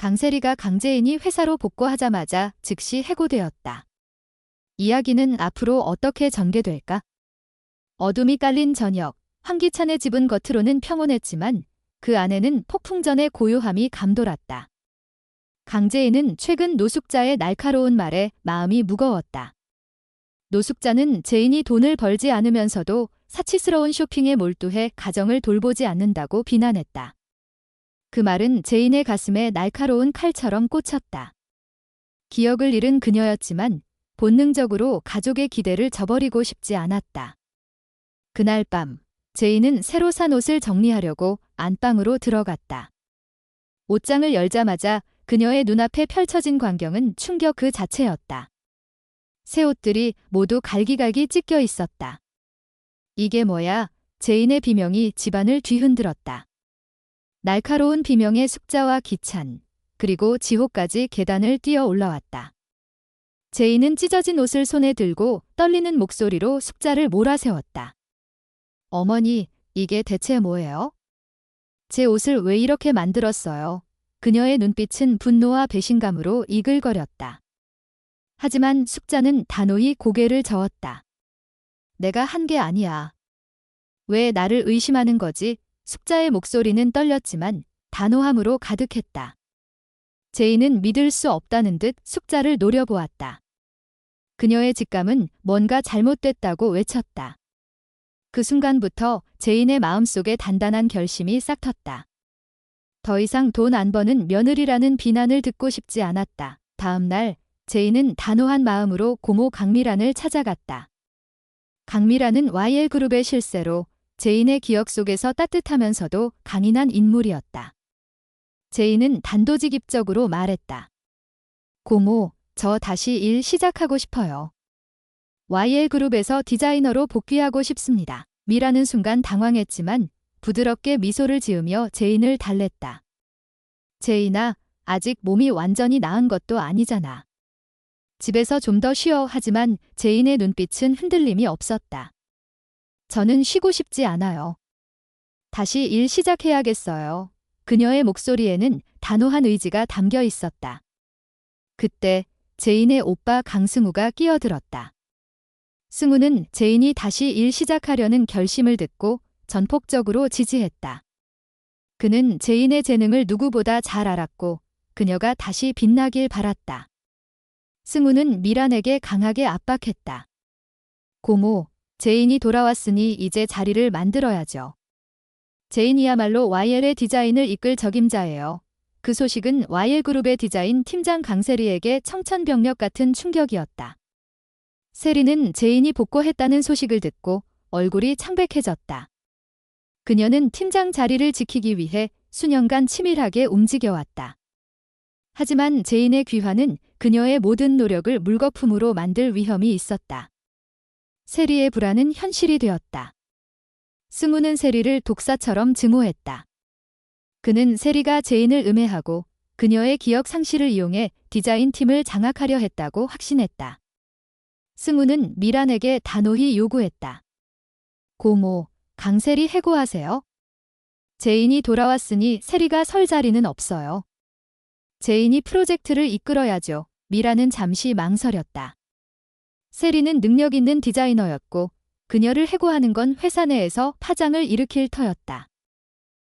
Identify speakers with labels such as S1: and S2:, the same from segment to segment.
S1: 강세리가 강재인이 회사로 복구하자마자 즉시 해고되었다. 이야기는 앞으로 어떻게 전개될까? 어둠이 깔린 저녁, 황기찬의 집은 겉으로는 평온했지만 그 안에는 폭풍전의 고요함이 감돌았다. 강재인은 최근 노숙자의 날카로운 말에 마음이 무거웠다. 노숙자는 재인이 돈을 벌지 않으면서도 사치스러운 쇼핑에 몰두해 가정을 돌보지 않는다고 비난했다. 그 말은 제인의 가슴에 날카로운 칼처럼 꽂혔다. 기억을 잃은 그녀였지만 본능적으로 가족의 기대를 저버리고 싶지 않았다. 그날 밤, 제인은 새로 산 옷을 정리하려고 안방으로 들어갔다. 옷장을 열자마자 그녀의 눈앞에 펼쳐진 광경은 충격 그 자체였다. 새 옷들이 모두 갈기갈기 찢겨 있었다. 이게 뭐야? 제인의 비명이 집안을 뒤흔들었다. 날카로운 비명의 숙자와 기찬, 그리고 지호까지 계단을 뛰어 올라왔다. 제인은 찢어진 옷을 손에 들고 떨리는 목소리로 숙자를 몰아세웠다. 어머니, 이게 대체 뭐예요? 제 옷을 왜 이렇게 만들었어요? 그녀의 눈빛은 분노와 배신감으로 이글거렸다. 하지만 숙자는 단호히 고개를 저었다. 내가 한 게 아니야. 왜 나를 의심하는 거지? 숙자의 목소리는 떨렸지만 단호함으로 가득했다. 제인은 믿을 수 없다는 듯 숙자를 노려보았다. 그녀의 직감은 뭔가 잘못됐다고 외쳤다. 그 순간부터 제인의 마음속에 단단한 결심이 싹 텄다. 더 이상 돈 안 버는 며느리라는 비난을 듣고 싶지 않았다. 다음 날 제인은 단호한 마음으로 고모 강미란을 찾아갔다. 강미란은 YL그룹의 실세로 제인의 기억 속에서 따뜻하면서도 강인한 인물이었다. 제인은 단도직입적으로 말했다. 고모, 저 다시 일 시작하고 싶어요. YL그룹에서 디자이너로 복귀하고 싶습니다. 미라는 순간 당황했지만 부드럽게 미소를 지으며 제인을 달랬다. 제인아, 아직 몸이 완전히 나은 것도 아니잖아. 집에서 좀 더 쉬어 하지만 제인의 눈빛은 흔들림이 없었다. 저는 쉬고 싶지 않아요. 다시 일 시작해야겠어요. 그녀의 목소리에는 단호한 의지가 담겨 있었다. 그때 제인의 오빠 강승우가 끼어들었다. 승우는 제인이 다시 일 시작하려는 결심을 듣고 전폭적으로 지지했다. 그는 제인의 재능을 누구보다 잘 알았고 그녀가 다시 빛나길 바랐다. 승우는 미란에게 강하게 압박했다. 고모, 제인이 돌아왔으니 이제 자리를 만들어야죠. 제인이야말로 YL의 디자인을 이끌 적임자예요. 그 소식은 YL그룹의 디자인 팀장 강세리에게 청천벽력 같은 충격이었다. 세리는 제인이 복구했다는 소식을 듣고 얼굴이 창백해졌다. 그녀는 팀장 자리를 지키기 위해 수년간 치밀하게 움직여왔다. 하지만 제인의 귀환은 그녀의 모든 노력을 물거품으로 만들 위험이 있었다. 세리의 불안은 현실이 되었다. 승우는 세리를 독사처럼 증오했다. 그는 세리가 제인을 음해하고 그녀의 기억 상실을 이용해 디자인 팀을 장악하려 했다고 확신했다. 승우는 미란에게 단호히 요구했다. 고모, 강세리 해고하세요. 제인이 돌아왔으니 세리가 설 자리는 없어요. 제인이 프로젝트를 이끌어야죠. 미라는 잠시 망설였다. 세리는 능력 있는 디자이너였고 그녀를 해고하는 건 회사 내에서 파장을 일으킬 터였다.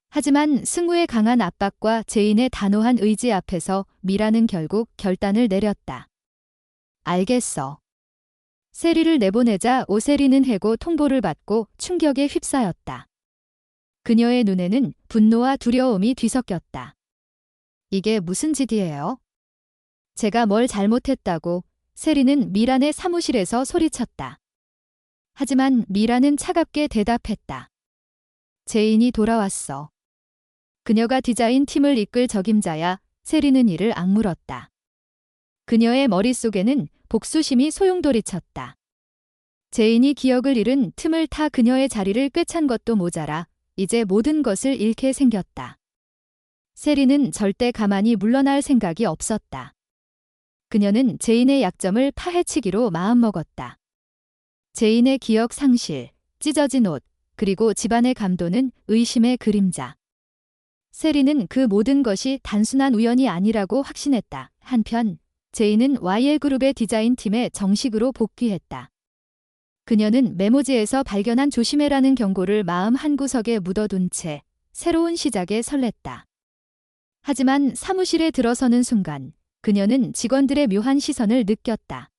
S1: 하지만 승우의 강한 압박과 제인의 단호한 의지 앞에서 미라는 결국 결단을 내렸다. 알겠어. 세리를 내보내자 오세리는 해고 통보를 받고 충격에 휩싸였다. 그녀의 눈에는 분노와 두려움이 뒤섞였다. 이게 무슨 짓이에요? 제가 뭘 잘못했다고 세리는 미란의 사무실에서 소리쳤다. 하지만 미란은 차갑게 대답했다. 제인이 돌아왔어. 그녀가 디자인 팀을 이끌 적임자야 세리는 이를 악물었다. 그녀의 머릿속에는 복수심이 소용돌이쳤다. 제인이 기억을 잃은 틈을 타 그녀의 자리를 꿰찬 것도 모자라 이제 모든 것을 잃게 생겼다. 세리는 절대 가만히 물러날 생각이 없었다. 그녀는 제인의 약점을 파헤치기로 마음먹었다. 제인의 기억 상실, 찢어진 옷, 그리고 집안의 감도는 의심의 그림자. 세리는 그 모든 것이 단순한 우연이 아니라고 확신했다. 한편 제이는 YL그룹의 디자인팀에 정식으로 복귀했다. 그녀는 메모지에서 발견한 조심해라는 경고를 마음 한구석에 묻어둔 채 새로운 시작에 설렜다. 하지만 사무실에 들어서는 순간 그녀는 직원들의 묘한 시선을 느꼈다.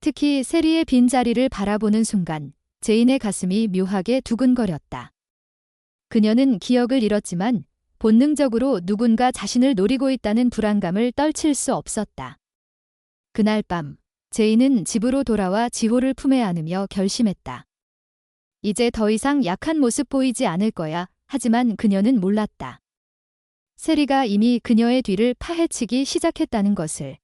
S1: 특히 세리의 빈자리를 바라보는 순간 제인의 가슴이 묘하게 두근거렸다. 그녀는 기억을 잃었지만 본능적으로 누군가 자신을 노리고 있다는 불안감을 떨칠 수 없었다. 그날 밤, 제인은 집으로 돌아와 지호를 품에 안으며 결심했다. 이제 더 이상 약한 모습 보이지 않을 거야. 하지만 그녀는 몰랐다. 세리가 이미 그녀의 뒤를 파헤치기 시작했다는 것을.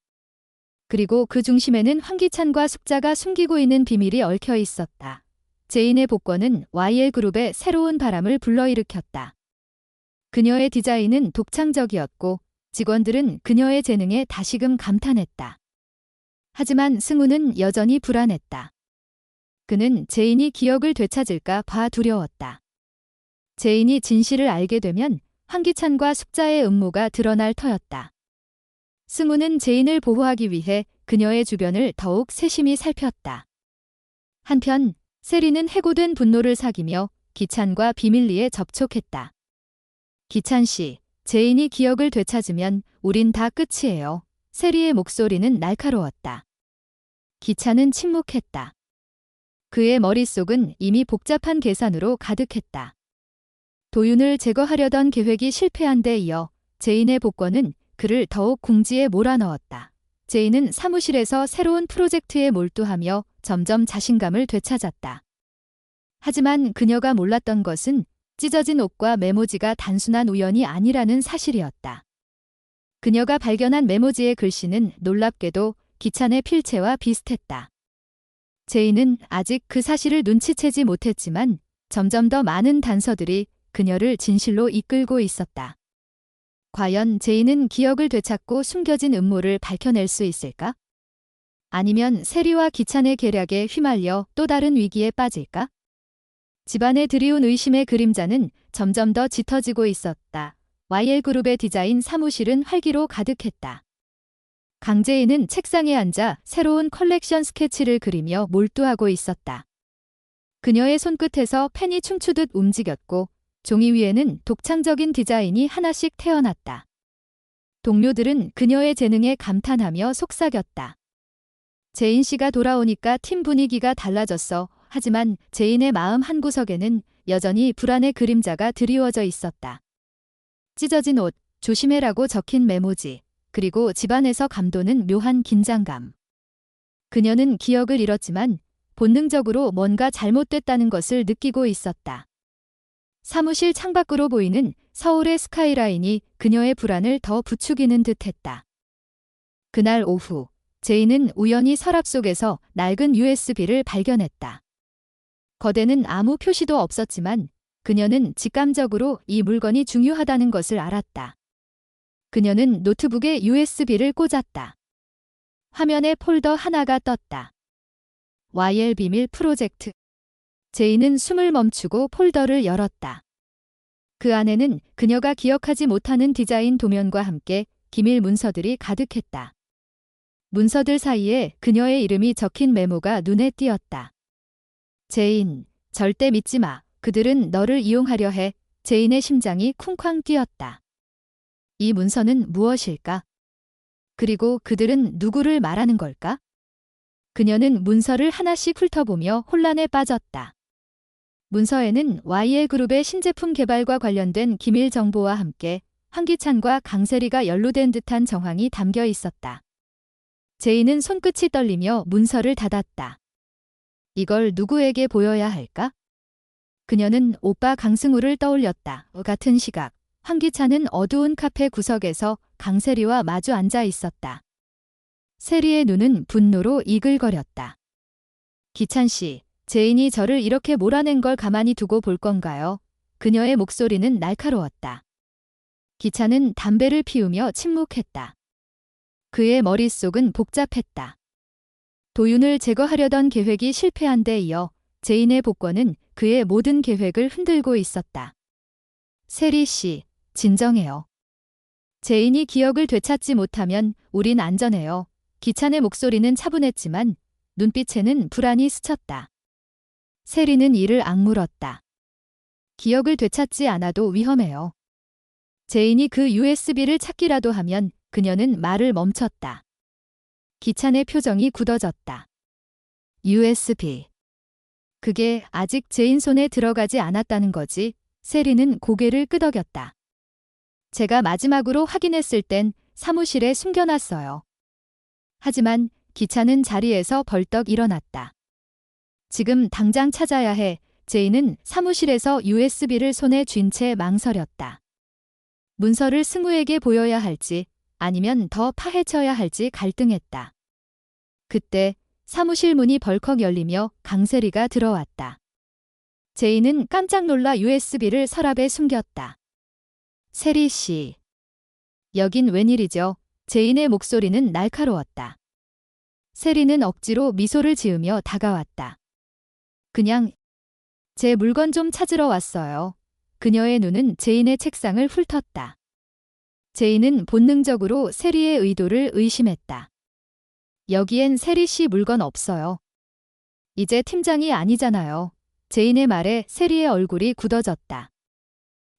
S1: 그리고 그 중심에는 황기찬과 숙자가 숨기고 있는 비밀이 얽혀 있었다. 제인의 복권은 YL그룹의 새로운 바람을 불러일으켰다. 그녀의 디자인은 독창적이었고 직원들은 그녀의 재능에 다시금 감탄했다. 하지만 승우는 여전히 불안했다. 그는 제인이 기억을 되찾을까 봐 두려웠다. 제인이 진실을 알게 되면 황기찬과 숙자의 음모가 드러날 터였다. 승우는 제인을 보호하기 위해 그녀의 주변을 더욱 세심히 살폈다. 한편 세리는 해고된 분노를 사귀며 기찬과 비밀리에 접촉했다. 기찬 씨, 제인이 기억을 되찾으면 우린 다 끝이에요. 세리의 목소리는 날카로웠다. 기찬은 침묵했다. 그의 머릿속은 이미 복잡한 계산으로 가득했다. 도윤을 제거하려던 계획이 실패한 데 이어 제인의 복권은 그를 더욱 궁지에 몰아넣었다. 제인은 사무실에서 새로운 프로젝트에 몰두하며 점점 자신감을 되찾았다. 하지만 그녀가 몰랐던 것은 찢어진 옷과 메모지가 단순한 우연이 아니라는 사실이었다. 그녀가 발견한 메모지의 글씨는 놀랍게도 기찬의 필체와 비슷했다. 제이는 아직 그 사실을 눈치채지 못했지만 점점 더 많은 단서들이 그녀를 진실로 이끌고 있었다. 과연 제이는 기억을 되찾고 숨겨진 음모를 밝혀낼 수 있을까? 아니면 세리와 기찬의 계략에 휘말려 또 다른 위기에 빠질까? 집안에 들이운 의심의 그림자는 점점 더 짙어지고 있었다. YL그룹의 디자인 사무실은 활기로 가득했다. 강재인은 책상에 앉아 새로운 컬렉션 스케치를 그리며 몰두하고 있었다. 그녀의 손끝에서 펜이 춤추듯 움직였고 종이 위에는 독창적인 디자인이 하나씩 태어났다. 동료들은 그녀의 재능에 감탄하며 속삭였다. 제인 씨가 돌아오니까 팀 분위기가 달라졌어. 하지만 제인의 마음 한구석에는 여전히 불안의 그림자가 드리워져 있었다. 찢어진 옷, 조심해라고 적힌 메모지, 그리고 집안에서 감도는 묘한 긴장감. 그녀는 기억을 잃었지만 본능적으로 뭔가 잘못됐다는 것을 느끼고 있었다. 사무실 창밖으로 보이는 서울의 스카이라인이 그녀의 불안을 더 부추기는 듯했다. 그날 오후, 제이는 우연히 서랍 속에서 낡은 USB를 발견했다. 거대는 아무 표시도 없었지만 그녀는 직감적으로 이 물건이 중요하다는 것을 알았다. 그녀는 노트북에 USB를 꽂았다. 화면에 폴더 하나가 떴다. YL 비밀 프로젝트. 제이는 숨을 멈추고 폴더를 열었다. 그 안에는 그녀가 기억하지 못하는 디자인 도면과 함께 기밀 문서들이 가득했다. 문서들 사이에 그녀의 이름이 적힌 메모가 눈에 띄었다. 제인, 절대 믿지 마. 그들은 너를 이용하려 해. 제인의 심장이 쿵쾅 뛰었다. 이 문서는 무엇일까? 그리고 그들은 누구를 말하는 걸까? 그녀는 문서를 하나씩 훑어보며 혼란에 빠졌다. 문서에는 YL 그룹의 신제품 개발과 관련된 기밀 정보와 함께 황기찬과 강세리가 연루된 듯한 정황이 담겨 있었다. 제이는 손끝이 떨리며 문서를 닫았다. 이걸 누구에게 보여야 할까? 그녀는 오빠 강승우를 떠올렸다. 같은 시각, 황기찬은 어두운 카페 구석에서 강세리와 마주 앉아 있었다. 세리의 눈은 분노로 이글거렸다. 기찬 씨, 제인이 저를 이렇게 몰아낸 걸 가만히 두고 볼 건가요? 그녀의 목소리는 날카로웠다. 기찬은 담배를 피우며 침묵했다. 그의 머릿속은 복잡했다. 도윤을 제거하려던 계획이 실패한 데 이어 제인의 복권은 그의 모든 계획을 흔들고 있었다. 세리 씨, 진정해요. 제인이 기억을 되찾지 못하면 우린 안전해요. 기찬의 목소리는 차분했지만 눈빛에는 불안이 스쳤다. 세리는 이를 악물었다. 기억을 되찾지 않아도 위험해요. 제인이 그 USB를 찾기라도 하면 그녀는 말을 멈췄다. 기찬의 표정이 굳어졌다. USB. 그게 아직 제인 손에 들어가지 않았다는 거지. 세리는 고개를 끄덕였다. 제가 마지막으로 확인했을 땐 사무실에 숨겨놨어요. 하지만 기차는 자리에서 벌떡 일어났다. 지금 당장 찾아야 해. 제인은 사무실에서 USB를 손에 쥔 채 망설였다. 문서를 승우에게 보여야 할지 아니면 더 파헤쳐야 할지 갈등했다. 그때 사무실 문이 벌컥 열리며 강세리가 들어왔다. 제인은 깜짝 놀라 USB를 서랍에 숨겼다. 세리 씨. 여긴 웬일이죠? 제인의 목소리는 날카로웠다. 세리는 억지로 미소를 지으며 다가왔다. 그냥 제 물건 좀 찾으러 왔어요. 그녀의 눈은 제인의 책상을 훑었다. 제인은 본능적으로 세리의 의도를 의심했다. 여기엔 세리 씨 물건 없어요. 이제 팀장이 아니잖아요. 제인의 말에 세리의 얼굴이 굳어졌다.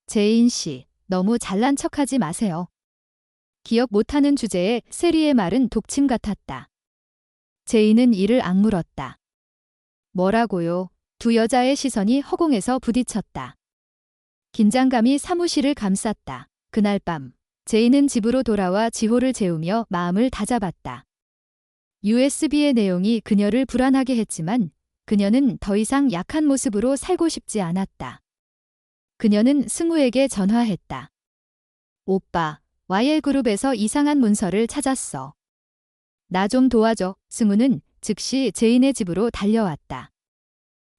S1: 제인 씨, 너무 잘난 척하지 마세요. 기억 못하는 주제에 세리의 말은 독침 같았다. 제인은 이를 악물었다. 뭐라고요? 두 여자의 시선이 허공에서 부딪혔다. 긴장감이 사무실을 감쌌다. 그날 밤, 제인은 집으로 돌아와 지호를 재우며 마음을 다잡았다. USB의 내용이 그녀를 불안하게 했지만 그녀는 더 이상 약한 모습으로 살고 싶지 않았다. 그녀는 승우에게 전화했다. 오빠, YL그룹에서 이상한 문서를 찾았어. 나 좀 도와줘. 승우는 즉시 제인의 집으로 달려왔다.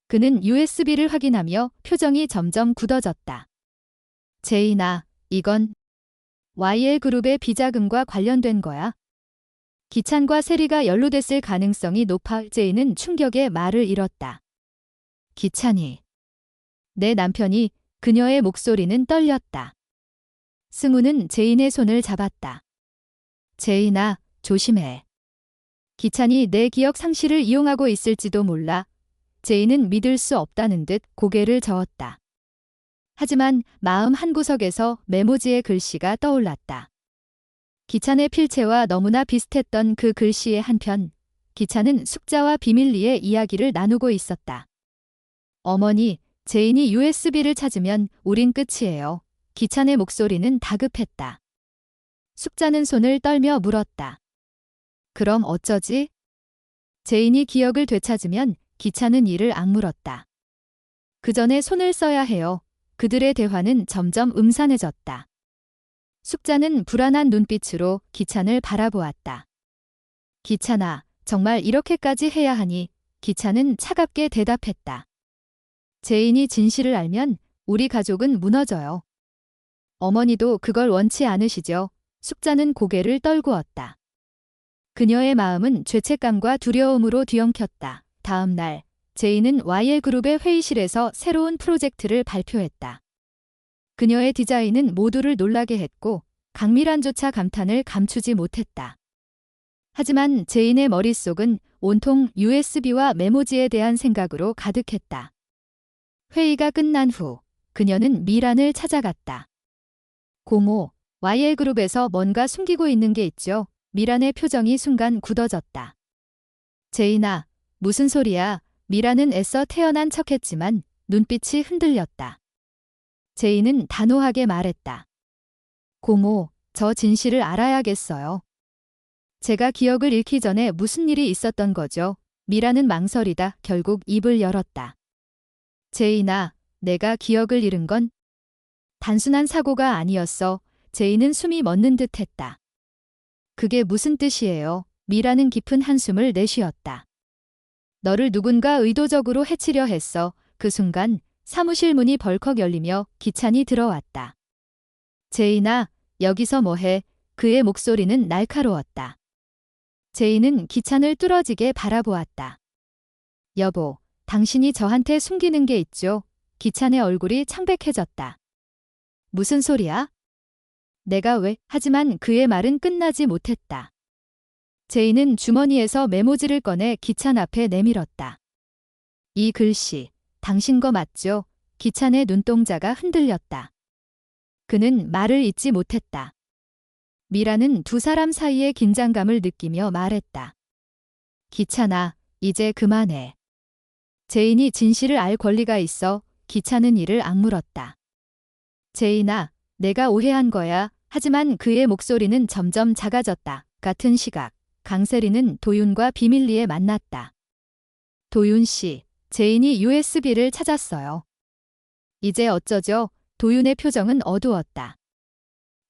S1: 그는 USB를 확인하며 표정이 점점 굳어졌다. 제인아, 이건 YL그룹의 비자금과 관련된 거야. 기찬과 세리가 연루됐을 가능성이 높아 제인은 충격에 말을 잃었다. 기찬이. 내 남편이 그녀의 목소리는 떨렸다. 승우는 제인의 손을 잡았다. 제인아, 조심해. 기찬이 내 기억 상실을 이용하고 있을지도 몰라. 제인은 믿을 수 없다는 듯 고개를 저었다. 하지만 마음 한구석에서 메모지의 글씨가 떠올랐다. 기찬의 필체와 너무나 비슷했던 그 글씨의 한편, 기찬은 숙자와 비밀리에 이야기를 나누고 있었다. 어머니, 제인이 USB를 찾으면 우린 끝이에요. 기찬의 목소리는 다급했다. 숙자는 손을 떨며 물었다. 그럼 어쩌지? 제인이 기억을 되찾으면 기찬은 이를 악물었다. 그 전에 손을 써야 해요. 그들의 대화는 점점 음산해졌다. 숙자는 불안한 눈빛으로 기찬을 바라보았다. 기찬아, 정말 이렇게까지 해야 하니? 기찬은 차갑게 대답했다. 제인이 진실을 알면 우리 가족은 무너져요. 어머니도 그걸 원치 않으시죠? 숙자는 고개를 떨구었다. 그녀의 마음은 죄책감과 두려움으로 뒤엉켰다. 다음 날, 제인은 YL그룹의 회의실에서 새로운 프로젝트를 발표했다. 그녀의 디자인은 모두를 놀라게 했고 강미란조차 감탄을 감추지 못했다. 하지만 제인의 머릿속은 온통 USB와 메모지에 대한 생각으로 가득했다. 회의가 끝난 후 그녀는 미란을 찾아갔다. 고모, YL그룹에서 뭔가 숨기고 있는 게 있죠. 미란의 표정이 순간 굳어졌다. 제인아, 무슨 소리야? 미란은 애써 태어난 척했지만 눈빛이 흔들렸다. 제인은 단호하게 말했다. 고모, 저 진실을 알아야겠어요. 제가 기억을 잃기 전에 무슨 일이 있었던 거죠? 미라는 망설이다 결국 입을 열었다. 제인아, 내가 기억을 잃은 건 단순한 사고가 아니었어. 제인은 숨이 멎는 듯 했다. 그게 무슨 뜻이에요? 미라는 깊은 한숨을 내쉬었다. 너를 누군가 의도적으로 해치려 했어. 그 순간 사무실 문이 벌컥 열리며 기찬이 들어왔다. 제인아, 여기서 뭐해? 그의 목소리는 날카로웠다. 제인은 기찬을 뚫어지게 바라보았다. 여보, 당신이 저한테 숨기는 게 있죠? 기찬의 얼굴이 창백해졌다. 무슨 소리야? 내가 왜? 하지만 그의 말은 끝나지 못했다. 제인은 주머니에서 메모지를 꺼내 기찬 앞에 내밀었다. 이 글씨, 당신 거 맞죠? 기찬의 눈동자가 흔들렸다. 그는 말을 잇지 못했다. 미라는 두 사람 사이의 긴장감을 느끼며 말했다. 기찬아, 이제 그만해. 제인이 진실을 알 권리가 있어 기찬은 이를 악물었다. 제인아, 내가 오해한 거야. 하지만 그의 목소리는 점점 작아졌다. 같은 시각, 강세리는 도윤과 비밀리에 만났다. 도윤 씨, 제인이 USB를 찾았어요. 이제 어쩌죠? 도윤의 표정은 어두웠다.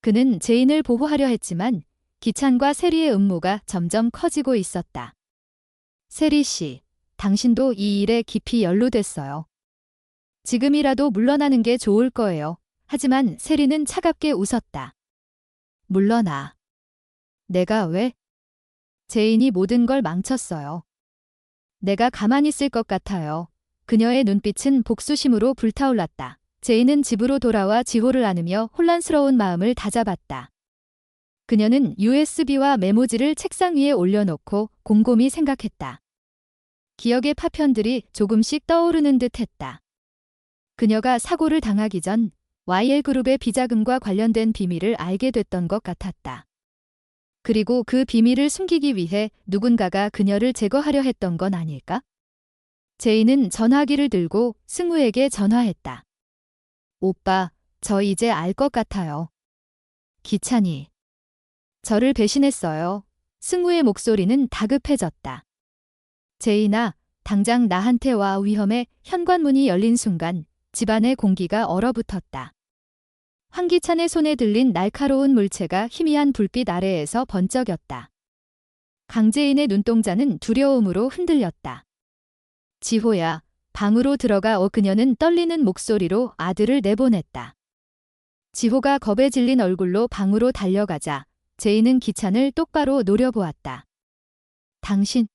S1: 그는 제인을 보호하려 했지만 기찬과 세리의 음모가 점점 커지고 있었다. 세리 씨, 당신도 이 일에 깊이 연루됐어요. 지금이라도 물러나는 게 좋을 거예요. 하지만 세리는 차갑게 웃었다. 물러나. 내가 왜? 제인이 모든 걸 망쳤어요. 내가 가만히 있을 것 같아요. 그녀의 눈빛은 복수심으로 불타올랐다. 제인은 집으로 돌아와 지호를 안으며 혼란스러운 마음을 다잡았다. 그녀는 USB와 메모지를 책상 위에 올려놓고 곰곰이 생각했다. 기억의 파편들이 조금씩 떠오르는 듯 했다. 그녀가 사고를 당하기 전 YL그룹의 비자금과 관련된 비밀을 알게 됐던 것 같았다. 그리고 그 비밀을 숨기기 위해 누군가가 그녀를 제거하려 했던 건 아닐까? 제이는 전화기를 들고 승우에게 전화했다. 오빠, 저 이제 알 것 같아요. 기찬이. 저를 배신했어요. 승우의 목소리는 다급해졌다. 제이나, 당장 나한테 와 위험해 현관문이 열린 순간 집안의 공기가 얼어붙었다. 황기찬의 손에 들린 날카로운 물체가 희미한 불빛 아래에서 번쩍였다. 강재인의 눈동자는 두려움으로 흔들렸다. 지호야, 방으로 들어가 어 그녀는 떨리는 목소리로 아들을 내보냈다. 지호가 겁에 질린 얼굴로 방으로 달려가자 제인은 기찬을 똑바로 노려보았다. 당신,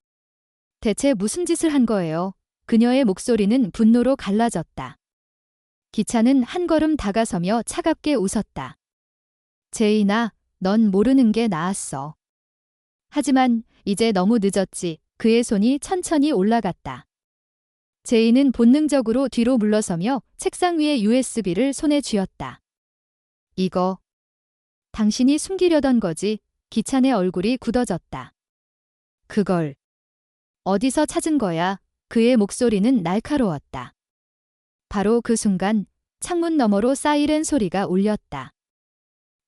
S1: 대체 무슨 짓을 한 거예요? 그녀의 목소리는 분노로 갈라졌다. 기찬은 한 걸음 다가서며 차갑게 웃었다. 제인아, 넌 모르는 게 나았어. 하지만 이제 너무 늦었지. 그의 손이 천천히 올라갔다. 제인은 본능적으로 뒤로 물러서며 책상 위에 USB를 손에 쥐었다. 이거. 당신이 숨기려던 거지. 기찬의 얼굴이 굳어졌다. 그걸. 어디서 찾은 거야? 그의 목소리는 날카로웠다. 바로 그 순간 창문 너머로 사이렌 소리가 울렸다.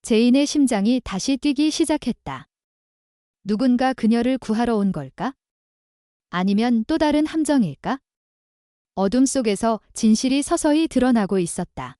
S1: 제인의 심장이 다시 뛰기 시작했다. 누군가 그녀를 구하러 온 걸까? 아니면 또 다른 함정일까? 어둠 속에서 진실이 서서히 드러나고 있었다.